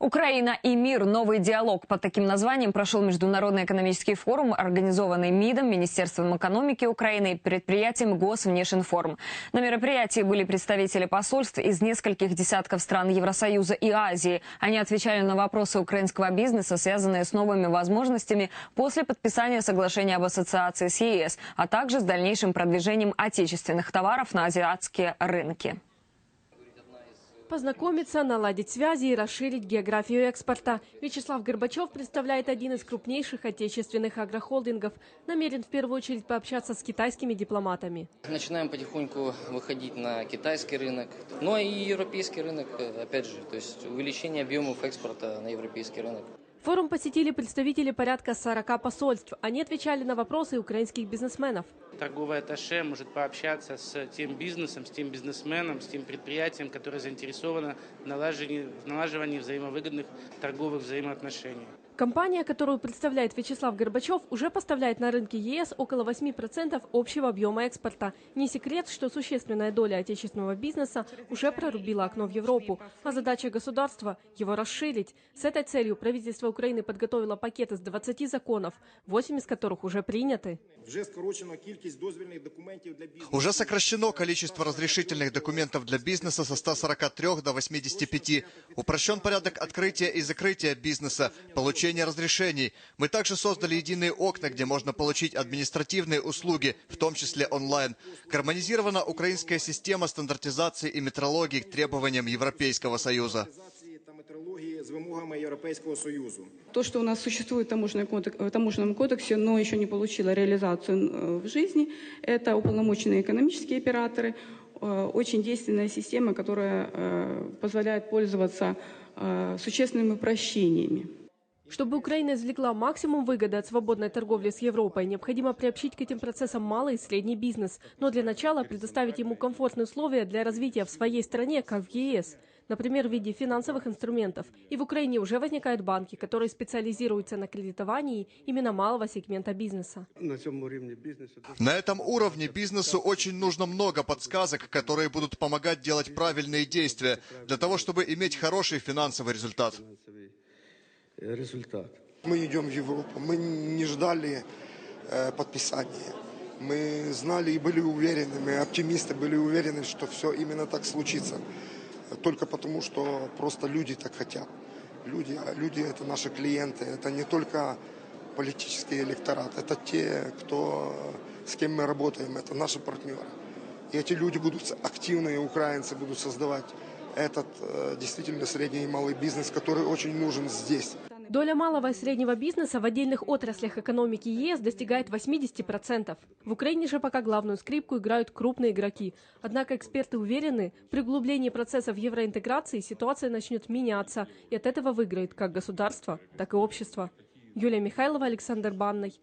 Украина и мир. Новый диалог под таким названием прошел Международный экономический форум, организованный МИДом, Министерством экономики Украины и предприятием Госвнешинформ. На мероприятии были представители посольств из нескольких десятков стран Евросоюза и Азии. Они отвечали на вопросы украинского бизнеса, связанные с новыми возможностями после подписания соглашения об ассоциации с ЕС, а также с дальнейшим продвижением отечественных товаров на азиатские рынки. Познакомиться, наладить связи и расширить географию экспорта. Вячеслав Горбачев представляет один из крупнейших отечественных агрохолдингов. Намерен в первую очередь пообщаться с китайскими дипломатами. Начинаем потихоньку выходить на китайский рынок, но и европейский рынок, э, опять же, то есть увеличение объемов экспорта на европейский рынок. Форум посетили представители порядка 40 посольств. Они отвечали на вопросы украинских бизнесменов. торговый атташе может пообщаться с тем бизнесом, с тем бизнесменом, с тем предприятием, которое заинтересовано в налаживании, в налаживании взаимовыгодных торговых взаимоотношений. Компания, которую представляет Вячеслав Горбачев, уже поставляет на рынке ЕС около 8% общего объема экспорта. Не секрет, что существенная доля отечественного бизнеса уже прорубила окно в Европу. А задача государства – его расширить. С этой целью правительство Украины подготовило пакет из 20 законов, 8 из которых уже приняты. Вже скорочено кількість дозвільних документів для бізнесу. Уже сокращено количество разрешительных документов для бизнеса со 143 до 85. Упрощен порядок открытия и закрытия бизнеса, получения разрешений. Мы также создали единые окна, где можно получить административные услуги, в том числе онлайн. Гармонизирована украинская система стандартизации и метрологии к требованиям Европейского Союза. Організації та метрології з вимогами Європейського Союзу. То, что у нас существует в таможенном кодек- в таможенном кодексе, но еще не получило реализацию э, в жизни, это уполномоченные экономические операторы, э, очень действенная система, которая э, позволяет пользоваться э, существенными упрощениями. Чтобы Украина извлекла максимум выгоды от свободной торговли с Европой, необходимо приобщить к этим процессам малый и средний бизнес. Но для начала предоставить ему комфортные условия для развития в своей стране, как в ЕС. Например, в виде финансовых инструментов. И в Украине уже возникают банки, которые специализируются на кредитовании именно малого сегмента бизнеса. на цьому рівні бізнесу дуже На этом уровне бизнесу очень нужно много подсказок, которые будут помогать делать правильные действия, для того, чтобы иметь хороший финансовый результат. е, результат. Мы идем в Европу. Мы не ждали э, подписания. Мы знали и были уверены, мы оптимисты были уверены, что все именно так случится. Только потому, что просто люди так хотят. Люди, люди это наши клиенты, это не только политический электорат, это те, кто, с кем мы работаем, это наши партнеры. И эти люди будут активные, украинцы будут создавать этот э, действительно средний и малый бизнес, который очень нужен здесь. Доля малого и среднего бизнеса в отдельных отраслях экономики ЕС достигает 80%. В Украине же пока главную скрипку играют крупные игроки. Однако эксперты уверены, при углублении процессов евроинтеграции ситуация начнет меняться, и от этого выиграет как государство, так и общество. Юлия Михайлова, Александр Банный.